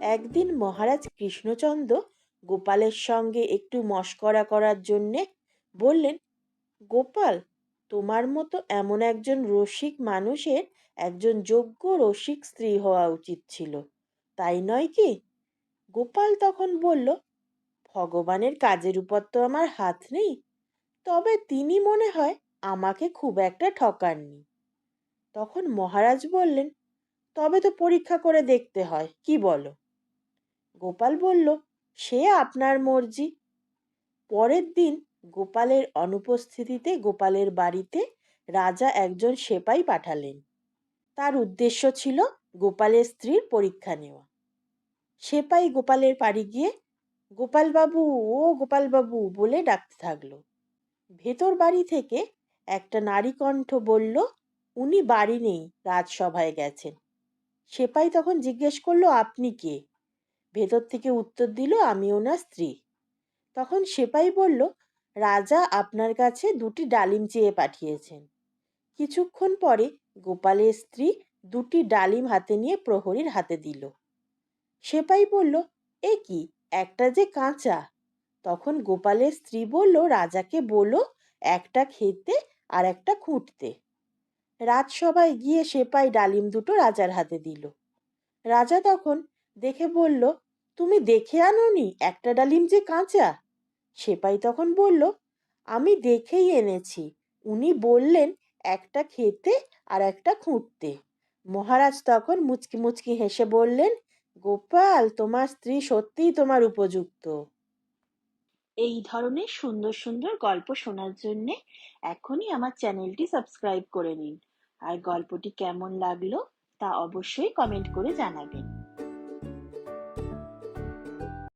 একদিন মহারাজ কৃষ্ণচন্দ্র গোপালের সঙ্গে একটু মশকরা করার জন্যে বললেন, গোপাল, তোমার মতো এমন একজন রসিক মানুষের একজন যোগ্য রসিক স্ত্রী হওয়া উচিত ছিল। তাই নয় কি? গোপাল তখন বলল, ভগবানের কাজের উপর তো আমার হাত নেই, তবে তিনি মনে হয় আমাকে খুব একটা ঠকাননি। তখন মহারাজ বললেন, তবে তো পরীক্ষা করে দেখতে হয়, কি বলো? গোপাল বলল, সে আপনার মর্জি। পরের দিন গোপালের অনুপস্থিতিতে গোপালের বাড়িতে রাজা একজন সেপাই পাঠালেন। তার উদ্দেশ্য ছিল গোপালের স্ত্রীর পরীক্ষা নেওয়া। সেপাই গোপালের বাড়ি গিয়ে, গোপালবাবু, ও গোপালবাবু বলে ডাকতে থাকল। ভেতর বাড়ি থেকে একটা নারী কণ্ঠ বলল, উনি বাড়ি নেই, রাজসভায় গেছেন। সেপাই তখন জিজ্ঞেস করল, আপনি কে? ভেতর থেকে উত্তর দিল, আমি ওনার স্ত্রী। তখন সেপাই বলল, রাজা আপনার কাছে দুটি ডালিম চেয়ে পাঠিয়েছেন। কিছুক্ষণ পরে গোপালের স্ত্রী দুটি ডালিম হাতে নিয়ে প্রহরীর হাতে দিল। সেপাই বলল, এ কি, একটা যে কাঁচা? তখন গোপালের স্ত্রী বলল, রাজাকে বলো, একটা খেতে আর একটা খুঁটতে। রাজসভায় গিয়ে সেপাই ডালিম দুটো রাজার হাতে দিল। রাজা তখন দেখে বলল, তুমি দেখে আনোনি একটা ডালিম যে কাঁচা? সেপাই তখন বলল, আমি দেখেই এনেছি। উনি বললেন, একটা খেতে আর একটা খুঁটতে মহারাজ তখন মুচকি মুচকি হেসে বললেন, গোপাল, তোমার স্ত্রী সত্যিই তোমার উপযুক্ত। এই ধরনের সুন্দর সুন্দর গল্প শোনার জন্যে এখনই আমার চ্যানেলটি সাবস্ক্রাইব করে নিন। আর গল্পটি কেমন লাগল তা অবশ্যই কমেন্ট করে জানাবেন।